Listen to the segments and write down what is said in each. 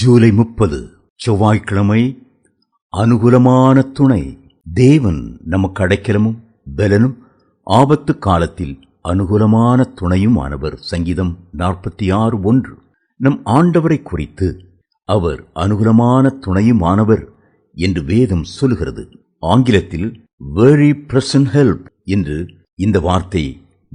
ஜூலை முப்பது செவ்வாய்க்கிழமை அனுகூலமான துணை. தேவன் நமக்கு அடைக்கலமும் பலனும் ஆபத்து காலத்தில் அனுகூலமான துணையும் ஆனவர் சங்கீதம் நாற்பத்தி ஆறு ஒன்று. நம் ஆண்டவரை குறித்து அவர் அனுகூலமான துணையும் ஆனவர் என்று வேதம் சொல்லுகிறது. ஆங்கிலத்தில் வெரி பிரசன் ஹெல்ப் என்று இந்த வார்த்தை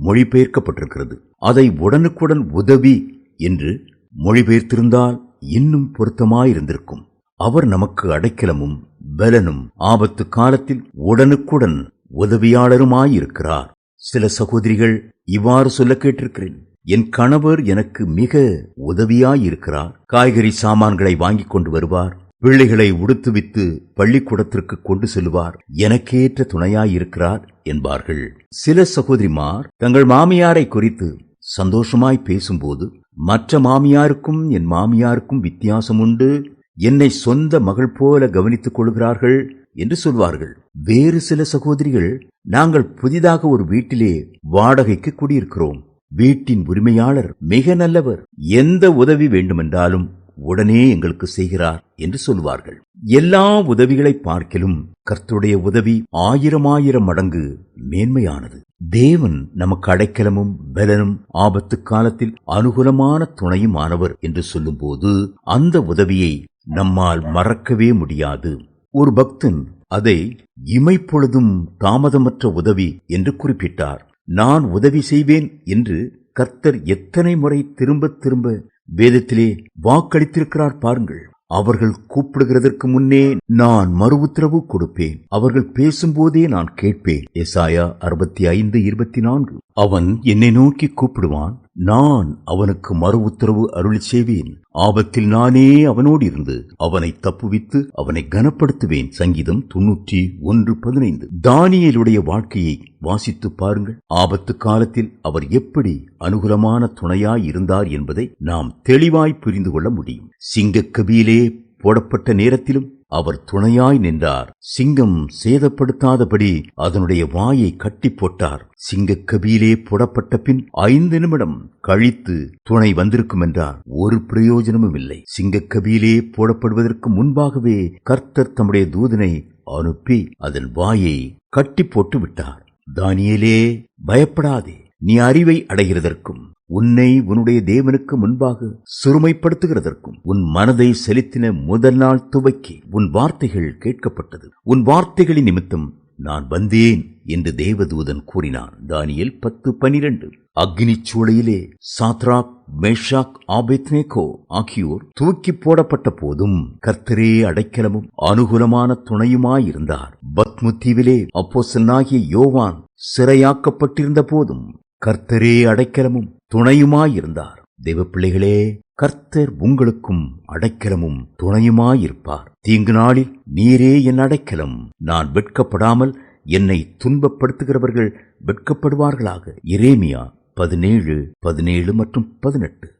மொழிபெயர்க்கப்பட்டிருக்கிறது. அதை உடனுக்குடன் உதவி என்று மொழிபெயர்த்திருந்தால் இன்னும் பொருத்தமாயிருந்திருக்கும். அவர் நமக்கு அடைக்கலமும் பலனும் ஆபத்து காலத்தில் உடனுக்குடன் உதவியாளருமாயிருக்கிறார். சில சகோதரிகள் இவ்வாறு சொல்ல கேட்டிருக்கிறேன். என் கணவர் எனக்கு மிக உதவியாயிருக்கிறார். காய்கறி சாமான்களை வாங்கிக் கொண்டு வருவார். பிள்ளைகளை உடுத்துவித்து பள்ளிக்கூடத்திற்கு கொண்டு செல்வார். எனக்கேற்ற துணையாயிருக்கிறார் என்பார்கள். சில சகோதரிமார் தங்கள் மாமியாரை குறித்து சந்தோஷமாய் பேசும்போது மற்ற மாமியாருக்கும் என் மாமியாருக்கும் வித்தியாசம் உண்டு என்னை சொந்த மகள் போல கவனித்துக் கொள்கிறார்கள் என்று சொல்வார்கள். வேறு சில சகோதரிகள் நாங்கள் புதிதாக ஒரு வீட்டிலே வாடகைக்கு குடியிருக்கிறோம். வீட்டின் உரிமையாளர் மிக நல்லவர். எந்த உதவி வேண்டுமென்றாலும் உடனே எங்களுக்கு செய்கிறார் என்று சொல்வார்கள். எல்லா உதவிகளை பார்க்கிலும் கர்த்துடைய உதவி ஆயிரம் ஆயிரம் மடங்கு மேன்மையானது. தேவன் நமக்கு அடைக்கலமும் பலனும் ஆபத்து காலத்தில் அனுகூலமான துணையும் ஆனவர் என்று சொல்லும்போது அந்த உதவியை நம்மால் மறக்கவே முடியாது. ஒரு பக்தன் அதை இமைப்பொழுதும் தாமதமற்ற உதவி என்று குறிப்பிட்டார். நான் உதவி செய்வேன் என்று கர்த்தர் எத்தனை முறை திரும்ப திரும்ப வேதத்திலே வாக்களித்திருக்கிறார் பாருங்கள். அவர்கள் கூப்பிடுகிறதற்கு முன்னே நான் மறு உத்தரவு கொடுப்பேன். அவர்கள் பேசும்போதே நான் கேட்பேன். எசாயா அறுபத்தி ஐந்து இருபத்தி நான்கு. அவன் என்னை நோக்கி கூப்பிடுவான். நான் அவனுக்கு மறு உத்தரவு அருள் செய்வேன் ஆபத்தில் நானே அவனோடு இருந்து அவனை தப்புவித்து அவனை கனப்படுத்துவேன். சங்கீதம் தொன்னூற்றி ஒன்று பதினைந்து. தானியலுடைய வாழ்க்கையை வாசித்து பாருங்கள். ஆபத்து காலத்தில் அவர் எப்படி அனுகூலமான துணையாய் இருந்தார் என்பதை நாம் தெளிவாய் புரிந்து கொள்ள முடியும். சிங்கக்கபியிலே போடப்பட்ட நேரத்திலும் அவர் துணையாய் நின்றார். சிங்கம் சேதப்படுத்தாதபடி அதனுடைய வாயை கட்டி போட்டார். சிங்கக்கபியிலே போடப்பட்ட பின் ஐந்து நிமிடம் கழித்து துணை வந்திருக்கும் என்றார். ஒரு பிரயோஜனமும் இல்லை. சிங்கக்கபியிலே போடப்படுவதற்கு முன்பாகவே கர்த்தர் தம்முடைய தூதனை அனுப்பி அதன் வாயை கட்டி போட்டு விட்டார் தானியலே பயப்படாதே. நீ அறிவை அடைகிறதற்கும் உன்னை உன்னுடைய தேவனுக்கு முன்பாக சிறுமைப்படுத்துகிறதற்கும் உன் மனதை செலுத்தின முதல் நாள் துவக்கி உன் வார்த்தைகள் கேட்கப்பட்டது. உன் வார்த்தைகளின் நிமித்தம் நான் வந்தேன் என்று தேவதூதன் கூறினான். தானியல் பத்து பனிரெண்டு. அக்னி சூளையிலே சாத்ராக் மேஷாக் ஆபேத்னேகோ ஆகியோர் தூக்கி போடப்பட்ட போதும் கர்த்தரே அடைக்கலமும் அனுகூலமான துணையுமாயிருந்தார். பத்முத்தீவிலே தீவிலே அப்போசனாகிய யோவான் சிறையாக்கப்பட்டிருந்த போதும் கர்த்தரே அடைக்கலமும் துணையுமாயிருந்தார். தெய்வ பிள்ளைகளே கர்த்தர் உங்களுக்கும் அடைக்கலமும் துணையுமாயிருப்பார். தீங்கு நாளில் நீரே என் அடைக்கலம். நான் வெட்கப்படாமல் என்னை துன்பப்படுத்துகிறவர்கள் வெட்கப்படுவார்களாக. இரேமியா பதினேழு பதினேழு மற்றும் பதினெட்டு.